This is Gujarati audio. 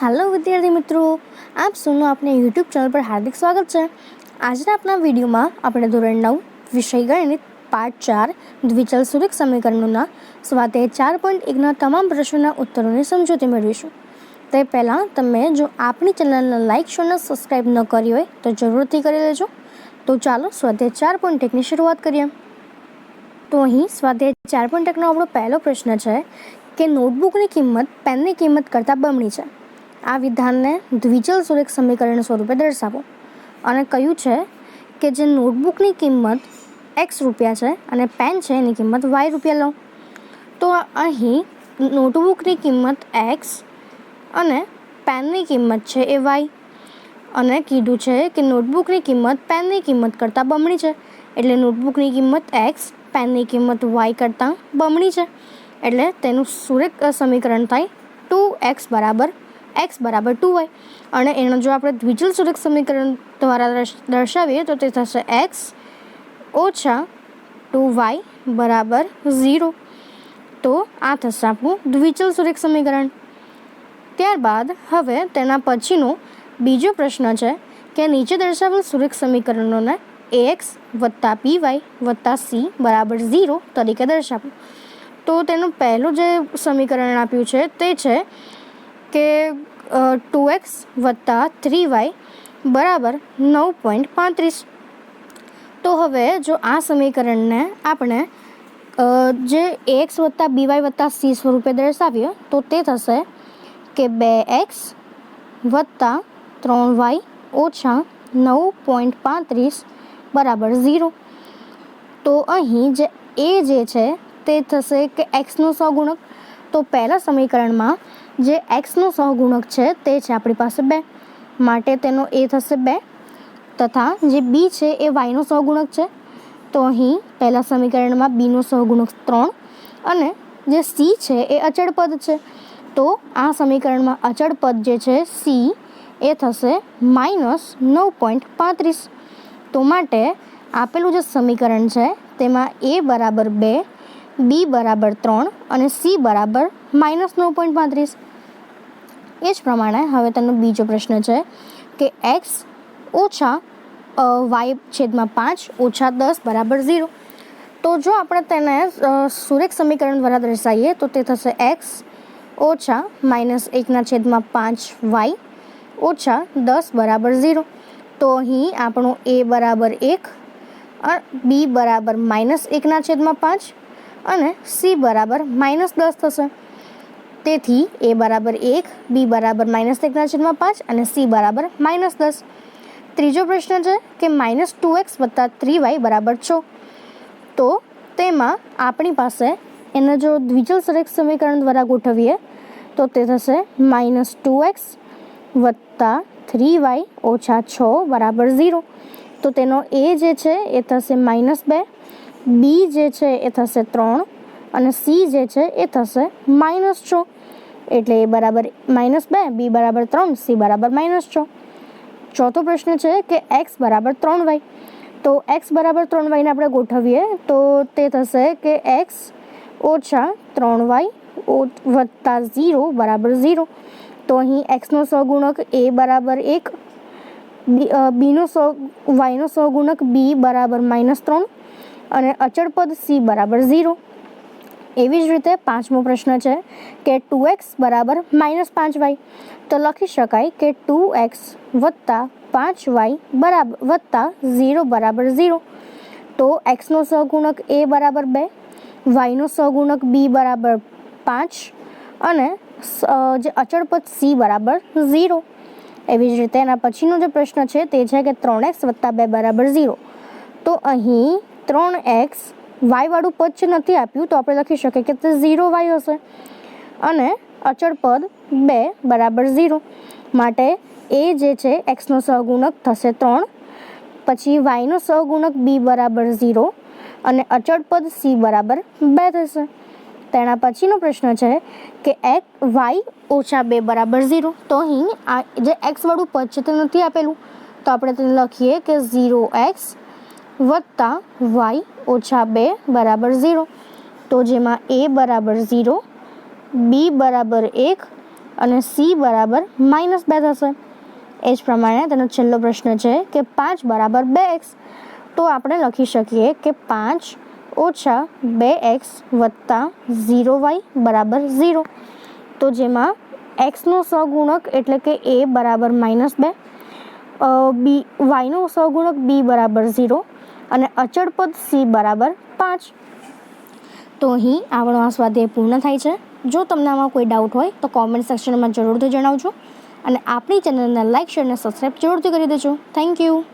હેલો વિદ્યાર્થી મિત્રો, આપ સૌનું આપને યુટ્યુબ ચેનલ પર હાર્દિક સ્વાગત છે. આજના આપણા વિડીયોમાં આપણે ધોરણ નવ, વિષય ગણિત, પાઠ ચાર, દ્વિચલ સુરેખ સમીકરણોના સ્વાધ્યાય ચાર પોઈન્ટ એકના તમામ પ્રશ્નોના ઉત્તરોની સમજૂતી મેળવીશું. તે પહેલાં તમે જો આપણી ચેનલને લાઇક શો અને સબસ્ક્રાઈબ ન કરી હોય તો જરૂરથી કરી લેજો. તો ચાલો સ્વાધ્યાય ચાર પોઈન્ટ એકની શરૂઆત કરીએ. તો અહીં સ્વાધ્યાય ચાર પોઈન્ટ એકનો આપણો પહેલો પ્રશ્ન છે કે નોટબુકની કિંમત પેનની કિંમત કરતાં બમણી છે. આ વિધાનને દ્વિચલ સુરેખ સમીકરણ સ્વરૂપે દર્શાવો. અને કહ્યું છે કે જે નોટબુકની કિંમત એક્સ રૂપિયા છે અને પેન છે એની કિંમત વાય રૂપિયા લો. તો અહીં નોટબુકની કિંમત એક્સ અને પેનની કિંમત છે એ વાય અને કીધું છે કે નોટબુકની કિંમત પેનની કિંમત કરતાં બમણી છે. એટલે નોટબુકની કિંમત એક્સ પેનની કિંમત વાય કરતાં બમણી છે. એટલે તેનું સુરેખ સમીકરણ થાય ટુ એક્સ બરાબર એક્સ બરાબર ટુ વાય. અને એનો જો આપણે દ્વિચલ સુરક્ષ સમીકરણ દ્વારા દર્શાવીએ તો તે થશે એક્સ ઓછા ટુ વાય બરાબર ઝીરો. તો આ થશે આપણું દ્વિચલ સુરક્ષ સમીકરણ. ત્યારબાદ હવે તેના પછીનો બીજો પ્રશ્ન છે કે નીચે દર્શાવેલ સુરેખ સમીકરણોને એક્સ વત્તા પી વાય વત્તા સી બરાબર ઝીરો તરીકે દર્શાવો. તો તેનું પહેલું જે સમીકરણ આપ્યું છે તે છે કે ટુ એક્સ વત્તા થ્રી વાય બરાબર નવ પોઈન્ટ પાંત્રીસ. તો હવે જો આ સમીકરણને આપણે જે એક્સ વત્તા બી વાય વત્તા સી સ્વરૂપે દર્શાવીએ તો તે થશે કે બે એક્સ વત્તા ત્રણ વાય ઓછા નવ પોઈન્ટ પાંત્રીસ બરાબર ઝીરો. તો અહીં જે એ જે છે, તે થશે કે એક્સનો સગુણક. તો પહેલાં સમીકરણમાં જે એક્સનો સહગુણક છે, તે છે આપણી પાસે બે. માટે તેનો એ થશે બે તથા જે બી છે, એ વાયનો સહગુણક છે. તો અહીં પહેલાં સમીકરણમાં બીનો સહગુણક ત્રણ અને જે સી છે, એ અચળ પદ છે. તો આ સમીકરણમાં અચળ પદ જે છે સી એ થશે માઇનસ નવ પોઈન્ટ પાંત્રીસ. તો માટે આપેલું જે સમીકરણ છે, તેમાં એ બરાબર બે બી બરાબર ત્રણ અને સી બરાબર માઇનસ નવ પોઈન્ટ પાંત્રીસ. એ જ પ્રમાણે હવે તેનો બીજો પ્રશ્ન છે કે એક્સ ઓછા વાય છેદમાં પાંચ ઓછા દસ બરાબર ઝીરો. તો જો આપણે તેને સુરેખ સમીકરણ દ્વારા દર્શાવીએ તો તે થશે એક્સ ઓછા માઇનસ એકના છેદમાં પાંચ વાય ઓછા દસ બરાબર ઝીરો. તો અહીં આપણું એ બરાબર એક બી બરાબર માઇનસ એકના છેદમાં પાંચ અને સી બરાબર માઇનસ દસ થશે. તેથી એ બરાબર એક બી બરાબર માઇનસ એકના છેદમાં પાંચ અને સી બરાબર માઇનસ દસ. ત્રીજો પ્રશ્ન છે કે માઇનસ ટુ એક્સ વત્તા થ્રી વાય બરાબર છ. તો તેમાં આપણી પાસે એના જો દ્વિચલ સરેખ સમીકરણ દ્વારા ગોઠવીએ, તો તે થશે માઇનસ ટુ એક્સ વત્તા થ્રી વાય ઓછા છ બરાબર ઝીરો તો તેનો એ જે છે એ થશે માઇનસ બે બી જે છે એ થશે ત્રણ અને સી જે છે એ થશે માઇનસ છ. એટલે એ બરાબર માઇનસ બે, બી બરાબર ત્રણ, સી બરાબર માઇનસ છ. ચોથો પ્રશ્ન છે કે એક્સ બરાબર ત્રણ વાય. તો એક્સ બરાબર ત્રણ વાયને આપણે ગોઠવીએ તો તે થશે કે એક્સ ઓછા ત્રણ વાય વત્તા ઝીરો બરાબર ઝીરો. તો અહીં એક્સનો સહગુણક એ બરાબર એક બીનો સો, વાયનો સહગુણક બી બરાબર માઇનસ ત્રણ અને અચળ પદ સી બરાબર ઝીરો. એવી જ રીતે પાંચમો પ્રશ્ન છે કે ટુ એક્સ બરાબર માઇનસ પાંચ વાય. તો લખી શકાય કે ટુ એક્સ વત્તા પાંચ વાય બરાબર વત્તા ઝીરો બરાબર ઝીરો. તો એક્સનો સહગુણક એ બરાબર બે, વાયનો સહગુણક બી બરાબર પાંચ અને જે અચળ સી બરાબર ઝીરો. એવી જ રીતે એના પછીનો જે પ્રશ્ન છે તે છે કે ત્રણ એક્સ વત્તા બે બરાબર ઝીરો. તો અહીં ત્રણ એક્સ વાયવાળું પદ જે નથી આપ્યું, તો આપણે લખી શકીએ કે તે ઝીરો વાય હશે. અને અચળ પદ બે બરાબર ઝીરો. માટે એ જે છે એક્સનો સહગુણક થશે ત્રણ. પછી વાયનો સહગુણક બી બરાબર ઝીરો. અને અચળ પદ સી બરાબર બે થશે. તેના પછીનો પ્રશ્ન છે કે એક વાય ઓછા બે બરાબર ઝીરો. તો અહીં આ જે એક્સવાળું પદ છે, તે નથી આપેલું. તો આપણે તેને લખીએ કે ઝીરો એક્સ વત્તા વાય ઓછા બે બરાબર ઝીરો. તો જેમાં એ બરાબર ઝીરો, બી બરાબર એક અને સી બરાબર માઇનસ બે થશે. એ જ પ્રમાણે તેનો છેલ્લો પ્રશ્ન છે કે પાંચ બરાબર બે એક્સ. તો આપણે લખી શકીએ કે પાંચ ઓછા બે એક્સ વત્તા ઝીરો વાય બરાબર ઝીરો. તો જેમાં એક્સનો સગુણક એટલે કે એ બરાબર માઇનસ બે. બી, વાયનો સગુણક બી બરાબર ઝીરો. અને અચળ પદ સી બરાબર પાંચ. તો અહીં આપણો આ સ્વાધ્યાય પૂર્ણ થાય છે. જો તમને આમાં કોઈ ડાઉટ હોય તો કોમેન્ટ સેક્શનમાં જરૂરથી જણાવજો. અને આપણી ચેનલને લાઇક શેર અને સબસ્ક્રાઈબ જરૂરથી કરી દેજો. Thank you